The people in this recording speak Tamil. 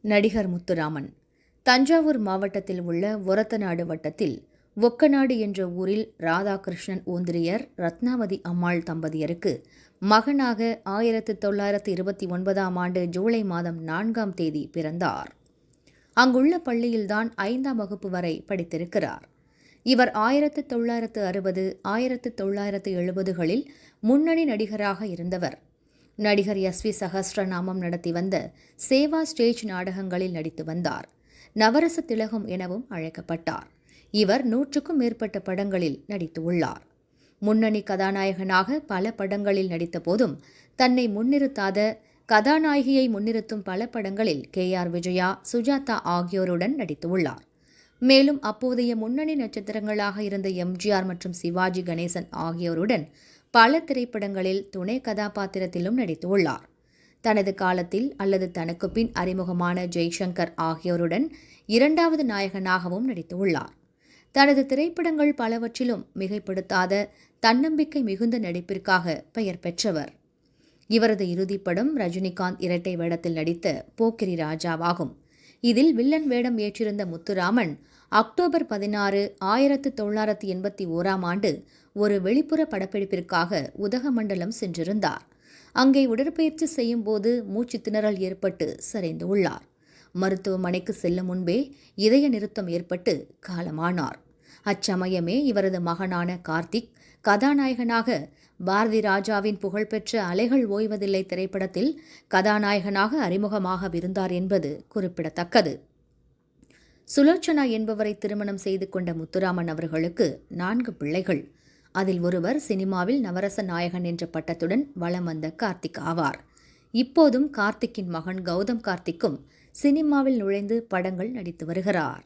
நடிகர் முத்துராமன். தஞ்சாவூர் மாவட்டத்தில் உள்ள ஒரத்தநாடு வட்டத்தில் ஒக்கநாடு என்ற ஊரில் ராதாகிருஷ்ணன் ஊந்திரியர் ரத்னாவதி அம்மாள் தம்பதியருக்கு மகனாக ஆயிரத்து தொள்ளாயிரத்து இருபத்தி ஒன்பதாம் ஆண்டு ஜூலை மாதம் நான்காம் தேதி பிறந்தார். அங்குள்ள பள்ளியில்தான் ஐந்தாம் வகுப்பு வரை படித்திருக்கிறார். இவர் ஆயிரத்து தொள்ளாயிரத்து அறுபது ஆயிரத்து தொள்ளாயிரத்து எழுபதுகளில் முன்னணி நடிகராக இருந்தவர். நடிகர் எஸ் வி சகஸ்ரநாமம் நடத்தி வந்த சேவா ஸ்டேஜ் நாடகங்களில் நடித்து வந்தார். நவரச திலகம் எனவும் அழைக்கப்பட்டார். இவர் நூற்றுக்கும் மேற்பட்ட படங்களில் நடித்து உள்ளார். முன்னணி கதாநாயகனாக பல படங்களில் நடித்த போதும் தன்னை முன்னிறுத்தாத கதாநாயகியை முன்னிறுத்தும் பல படங்களில் கே ஆர் விஜயா சுஜாதா ஆகியோருடன் நடித்துள்ளார் மேலும் அப்போதைய முன்னணி நட்சத்திரங்களாக இருந்த எம்ஜிஆர் மற்றும் சிவாஜி கணேசன் ஆகியோருடன் பல திரைப்படங்களில் துணை கதாபாத்திரத்திலும் நடித்துள்ளார். தனது காலத்தில் அல்லது தனக்கு பின் அறிமுகமான ஜெய்சங்கர் ஆகியோருடன் இரண்டாவது நாயகனாகவும் நடித்துள்ளார். தனது திரைப்படங்கள் பலவற்றிலும் மிகைப்படுத்தாத தன்னம்பிக்கை மிகுந்த நடிப்பிற்காக பெயர் பெற்றவர். இவரது இறுதிப்படம் ரஜினிகாந்த் இரட்டை வேடத்தில் நடித்த போக்கிரி ராஜாவாகும். இதில் வில்லன் வேடம் ஏற்றிருந்த முத்துராமன் அக்டோபர் பதினாறு ஆயிரத்து தொள்ளாயிரத்து எண்பத்தி ஓராம் ஆண்டு ஒரு வெளிப்புற படப்பிடிப்பிற்காக உதகமண்டலம் சென்றிருந்தார். அங்கே உடற்பயிற்சி செய்யும் போது மூச்சு திணறல் ஏற்பட்டு சரிந்து உள்ளார். மருத்துவமனைக்கு செல்லும் முன்பே இதய நிறுத்தம் ஏற்பட்டு காலமானார். அச்சமயமே இவரது மகனான கார்த்திக் கதாநாயகனாக பாரதி ராஜாவின் புகழ்பெற்ற அலைகள் ஓய்வதில்லை திரைப்படத்தில் கதாநாயகனாக அறிமுகமாகவிருந்தார் என்பது குறிப்பிடத்தக்கது. சுலோச்சனா என்பவரை திருமணம் செய்து கொண்ட முத்துராமன் அவர்களுக்கு நான்கு பிள்ளைகள். அதில் ஒருவர் சினிமாவில் நவரச நாயகன் என்ற பட்டத்துடன் வலம் வந்த கார்த்திக் ஆவார். இப்போதும் கார்த்திக்கின் மகன் கௌதம் கார்த்திக்கும் சினிமாவில் நுழைந்து படங்கள் நடித்து வருகிறார்.